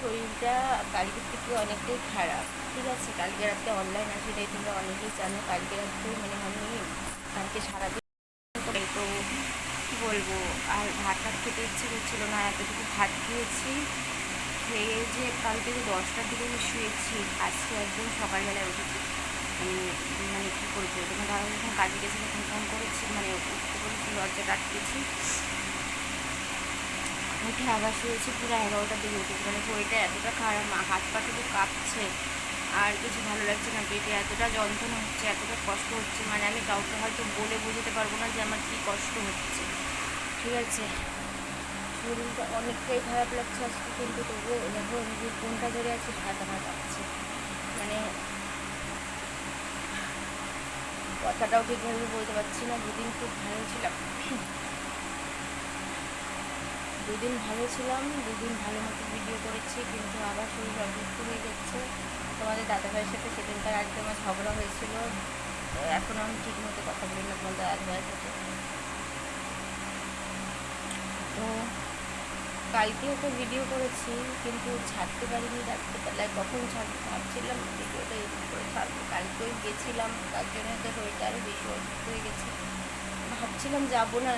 শরীরটা কালকের থেকে অনেকটাই খারাপ, ঠিক আছে? কালকে রাত্রে অনলাইন তাই তোমরা অনেকেই জানো কালকে রাত্রে মানে আমি কালকে সারাদিন করে তো কী বলব, আর ভাত টাত খেতে ইচ্ছে করছিল না এতটুকু ভাত খেয়েছি। খেয়ে যে কালকে যে দশটার দিকে আমি শুয়েছি, আজকে একদম সকালবেলায় উঠেছি। মানে কী করব তখন দাদা যখন কাজে গেছে তখন ফোন করেছি মানে উঠতে বলেছি দরজাটা আটকেছি। উঠে আবার শুয়েছি পুরো এগারোটার দিকে উঠেছি মানে শরীরটা এতটা খারাপ হাত পা শুধু কাঁপছে। আর কিছু ভালো লাগছে না, পেটে এতটা যন্ত্রণা হচ্ছে, এতটা কষ্ট হচ্ছে। মানে আমি কাউকে হয়তো বলে বোঝাতে পারব না যে আমার কী কষ্ট হচ্ছে। ঠিক আছে? শরীরটা অনেকটাই খারাপ লাগছে আজকে, কিন্তু তবুও দেখো আমি যে কোনটা ধরে আছি, হাত আমার কাঁপছে। মানে কথাটাও ঠিকভাবে বলতে পারছি না, দুদিন খুব ভালো ছিলাম। দুদিন ভালো ছিলাম, দুদিন ভালো মতো ভিডিও করেছি, কিন্তু আবার শরীর অসুস্থ হয়ে যাচ্ছে। তোমাদের দাদাভাইয়ের সাথে সেদিনকার আজকে আমার ঝগড়া হয়েছিল। এখন আমি ঠিক মতো কথা বলি না তোমার দাদাভাইয়ের সাথে। তো কালকেও তো ভিডিও করেছি, কিন্তু ছাড়তে পারিনি রাত্রিবেলায় কখন ছাড়বো? ভাবছিলাম ভিডিওটা এডিট করে ছাড়বো। কালকেও গেছিলাম, তার জন্য তো শরীরটা আরও বেশি অসুস্থ হয়ে গেছে। ভাবছিলাম যাব না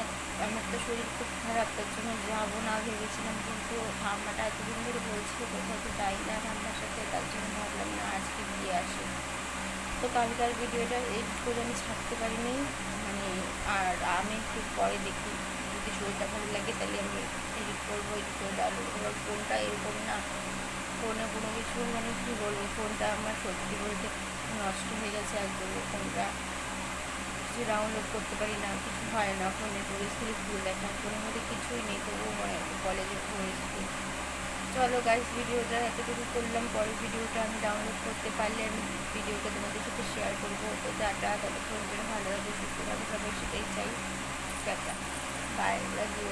আমার তো শরীর খুব খারাপ, তার জন্য যাব না ভেবেছিলাম, কিন্তু ঠাম্মাটা এতদিন ধরে বলছিল কোথাও তো যাই না ঠাম্মার সাথে, তার জন্য ভাবলাম না আজকে গিয়ে আসি। তো কালকার ভিডিওটা এডিট করে আমি ছাড়তে পারিনি মানে আর আমি একটু পরে দেখি, যদি শরীরটা ভালো লাগে তাহলে আমি এডিট করব, এডিট করে ডাউনলোড করব। ফোনটা এরকম না, ফোনে কোনো কিছু মানে কী বলব, ফোনটা আমার সত্যি বলতে নষ্ট হয়ে গেছে একদম ফোনটা কিছু ডাউনলোড করতে পারি না, কিছু হয় না ফোনের পরিস্থিতি ভুল দেখা ফোনের মধ্যে কিছুই নেই, তবুও মনে হয় কলেজের পরিস্থিতি চলো গাইস ভিডিওটা এতটুকু করলাম, পরের ভিডিওটা আমি ডাউনলোড করতে পারলে আমি ভিডিওটা তোমাদের সাথে শেয়ার করব। তো ডাটা ততক্ষণ ফোন ভালো হবে সুস্থ থাকবে সবাই সেটাই চাই। টাটা। By love you